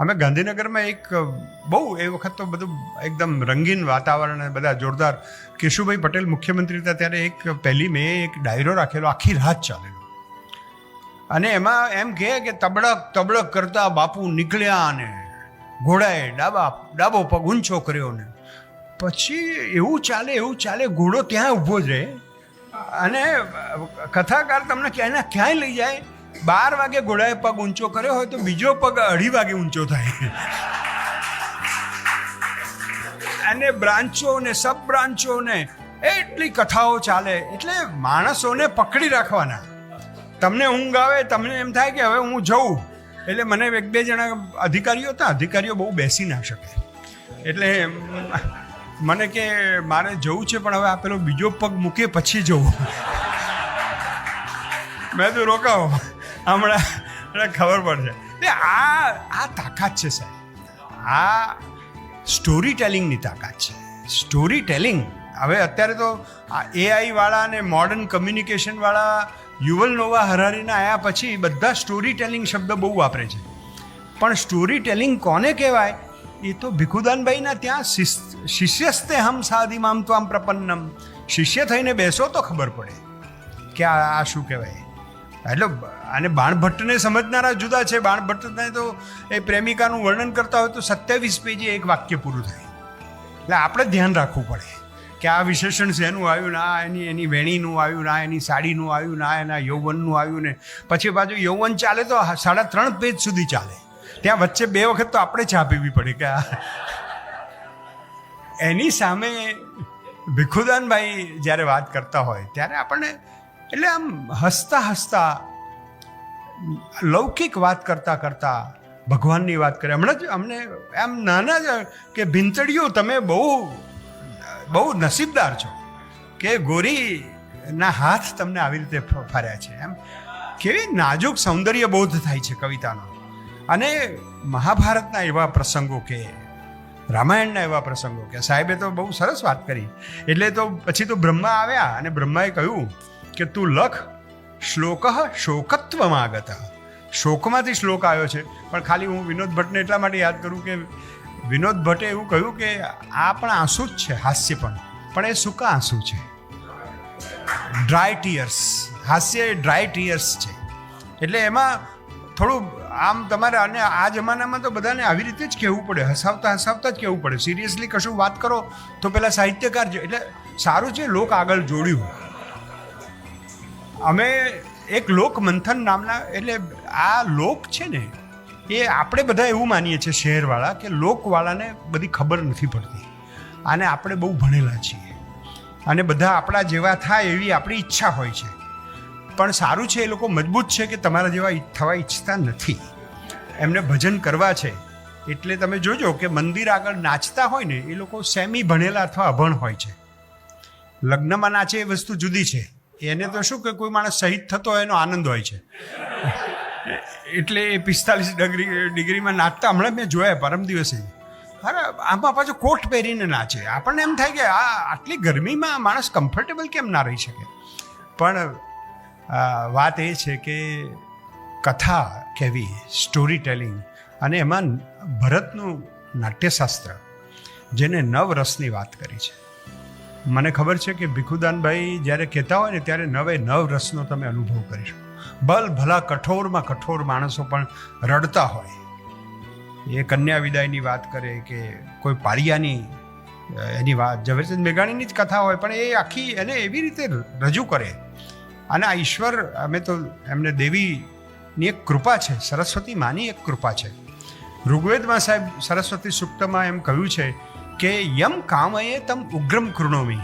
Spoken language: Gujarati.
અમે ગાંધીનગરમાં એક બહુ એ વખત તો બધું એકદમ રંગીન વાતાવરણ અને બધા જોરદાર. કેશુભાઈ પટેલ મુખ્યમંત્રી હતા ત્યારે એક પહેલી મેં એક ડાયરો રાખેલો, આખી રાત ચાલેલો. અને એમાં એમ કહે કે તબડક તબડક કરતા બાપુ નીકળ્યા અને ઘોડાએ ડાબા, ડાબો પગ ઊંચો કર્યો ને. પછી એવું ચાલે એવું ચાલે, ઘોડો ત્યાં ઊભો જ રહે. અને કથાકાર તમને ક્યાંય ક્યાંય લઈ જાય. બાર વાગે ઘોડાએ પગ ઊંચો કર્યો હોય તો બીજો પગ અઢી વાગે ઊંચો થાય. અને બ્રાન્ચોને સબ બ્રાન્ચોને એટલી કથાઓ ચાલે એટલે માણસોને પકડી રાખવાના. તમને ઊંઘ આવે, તમને એમ થાય કે હવે હું જઉં. એટલે મને એક બે જણા અધિકારીઓ હતા, અધિકારીઓ બહુ બેસી ના શકે. એટલે મને કે મારે જવું છે, પણ હવે આ પેલો બીજો પગ મૂકે પછી જવું. મેં તો રોકાવો હમણાં ખબર પડશે. આ આ તાકાત છે, સાહેબ. આ સ્ટોરી ટેલિંગની તાકાત છે. સ્ટોરી ટેલિંગ હવે અત્યારે તો આ એઆઈ વાળા અને મોડર્ન કમ્યુનિકેશન વાળા યુવલ નોવા હરારીના આવ્યા પછી બધા સ્ટોરી ટેલિંગ શબ્દ બહુ વાપરે છે. પણ સ્ટોરી ટેલિંગ કોને કહેવાય? એ તો ભીખુદાનભાઈના ત્યાં શિષ્યસ્તે હમ સાદિમામ તો આમ પ્રપન્નમ. શિષ્ય થઈને બેસો તો ખબર પડે કે આ શું કહેવાય? એટલે અને બાણભટ્ટને સમજનારા જુદા છે. બાણભટ્ટને તો એ પ્રેમિકાનું વર્ણન કરતા હોય તો સત્યાવીસ પેજે એક વાક્ય પૂરું થાય. એટલે આપણે ધ્યાન રાખવું પડે કે આ વિશેષણ શેનું આવ્યું ના એની એની વેણીનું આવ્યું ના એની સાડીનું આવ્યું ના એના યૌવનનું આવ્યું ને પછી પાછું યૌવન ચાલે તો સાડા ત્રણ પેજ સુધી ચાલે. ત્યાં વચ્ચે બે વખત તો આપણે ચા પીવી પડે કે એની સામે ભિખુદાનભાઈ જ્યારે વાત કરતા હોય ત્યારે આપણને એટલે આમ હસતા હસતા, લૌકિક વાત કરતા કરતા ભગવાનની વાત કરે. હમણાં જ અમને એમ નાના જ કે ભીંતડીઓ તમે બહુ બહુ નસીબદાર છો કે ગોરીના હાથ તમને આવી રીતે ફર્યા છે. એમ કેવી નાજુક સૌંદર્ય બોધ થાય છે કવિતાનો. અને મહાભારતના એવા પ્રસંગો કે, રામાયણના એવા પ્રસંગો કે, સાહેબે તો બહુ સરસ વાત કરી. એટલે તો પછી તો બ્રહ્મા આવ્યા અને બ્રહ્માએ કહ્યું કે તું લખ. શ્લોક શોકત્વમાં આગત શોકમાંથી શ્લોક આવ્યો છે. પણ ખાલી હું વિનોદ ભટ્ટને એટલા માટે યાદ કરું કે વિનોદ ભટ્ટે એવું કહ્યું કે આ પણ આંસુ જ છે, હાસ્ય પણ. પણ એ સૂકા આંસુ છે. ડ્રાય ટીયર્સ હાસ્ય એ ડ્રાય ટીયર્સ છે. એટલે એમાં થોડું આમ તમારે અને આ જમાનામાં તો બધાને આવી રીતે જ કહેવું પડે. હસાવતા હસાવતા જ કહેવું પડે. સિરિયસલી કશું વાત કરો તો પેલા સાહિત્યકાર એટલે સારું છે લોક આગળ જોડ્યું. અમે એક લોક મંથન નામના, એટલે આ લોક છે ને, એ આપણે બધા એવું માનીએ છીએ શહેરવાળા કે લોકવાળાને બધી ખબર નથી પડતી. અને આપણે બહુ ભણેલા છીએ. અને બધા આપણા જેવા થાય એવી આપણી ઈચ્છા હોય છે. પણ સારું છે એ લોકો મજબૂત છે કે તમારા જેવા થવા ઈચ્છતા નથી. એમને ભજન કરવા છે. એટલે તમે જોજો કે મંદિર આગળ નાચતા હોય ને, એ લોકો સેમી ભણેલા અથવા અભણ હોય છે. લગ્નમાં નાચે એ વસ્તુ જુદી છે. એને તો શું કે કોઈ માણસ શહીદ થતો હોય એનો આનંદ હોય છે. એટલે એ પિસ્તાલીસ ડિગ્રી, ડિગ્રીમાં નાચતા હમણાં મેં જોયા પરમ દિવસે. અરે આમાં પાછો કોટ પહેરીને નાચે. આપણને એમ થાય કે આ આટલી ગરમીમાં માણસ કમ્ફર્ટેબલ કેમ ના રહી શકે? પણ વાત એ છે કે કથા કહેવી સ્ટોરી ટેલિંગ અને એમાં ભરતનું નાટ્યશાસ્ત્ર, જેને નવ રસની વાત કરી છે. મને ખબર છે કે ભીખુદાનભાઈ જ્યારે કહેતા હોય ને ત્યારે નવે નવ રસનો તમે અનુભવ કરી શકો. ભલ ભલા કઠોરમાં કઠોર માણસો પણ રડતા હોય. એ કન્યા વિદાયની વાત કરે કે કોઈ પાળિયાની એની વાત, ઝવેરચંદ મેઘાણીની જ કથા હોય, પણ એ આખી એને એવી રીતે રજૂ કરે. અને આ ઈશ્વર, અમે તો એમને દેવીની એક કૃપા છે, સરસ્વતી માની એક કૃપા છે. ઋગ્વેદમાં સાહેબ સરસ્વતી સુક્તમાં એમ કહ્યું છે కేయం కామయే తం ఉగ్రం కృణోమి